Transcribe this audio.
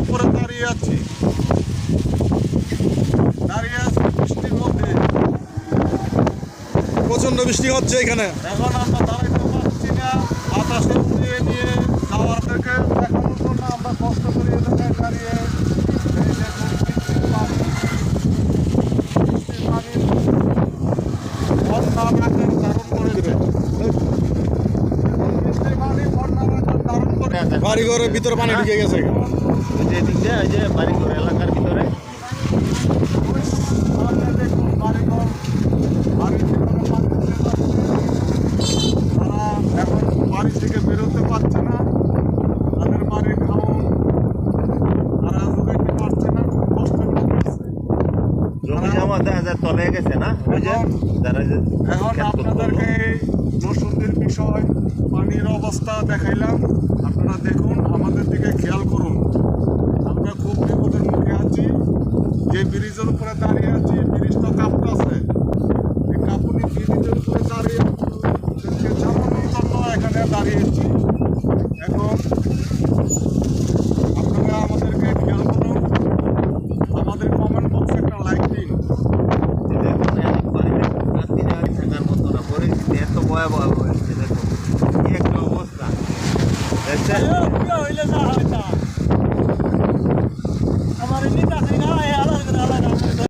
উপরে দাঁড়িয়ে আছি দাঁড়িয়ে আছি বৃষ্টির মধ্যে প্রচণ্ড বৃষ্টি হচ্ছে এখানে। এখন আমরা দাঁড়াইতে পারছি না। উড়িয়ে নিয়ে যাওয়ার থেকে আমরা কষ্ট করে এ জায়গায় দাঁড়িয়ে এই দেখুন বৃষ্টির পানি বৃষ্টির পানি বন্যার আকার ধারণ করে দেবে বৃষ্টির পানি বন্যার আকার ধারণ করে বাড়ি ঘরের ভিতরে পানি ঢুকে গেছে। যে এদিক দিয়ে, যে বাড়িঘর এলাকার ভিতরে সামনে দেখুন বাড়িঘর, বাড়ির ভিতরে পানি ঢুকে যাচ্ছে। তারা এখন বাড়ি থেকে বেরোতে পারছে না তাদের বাড়ি খাওয়ান তারা যোগাইতে পারছে না খুব কষ্টের মধ্যে আছে। জমি যায় তলে গেছে না? ওই যে যারা যে এখন আপনাদেরকে রসুনের বিষয় পানির অবস্থা দেখাইলাম। আপনারা দেখুন আমাদের দিকে খেয়াল করুন। আমরা খুব বিপদের মুখে আছি। যে ব্রিজের উপরে দাঁড়িয়ে আছি ব্রিজ তো কাঁপতেছে কাঁপুনি ব্রিজের উপরে দাঁড়িয়ে জানানোর জন্য এখানে দাঁড়িয়েছি। ভয়াবহ হয়েছে দেখো। কি একটা অবস্থা। দেখছেন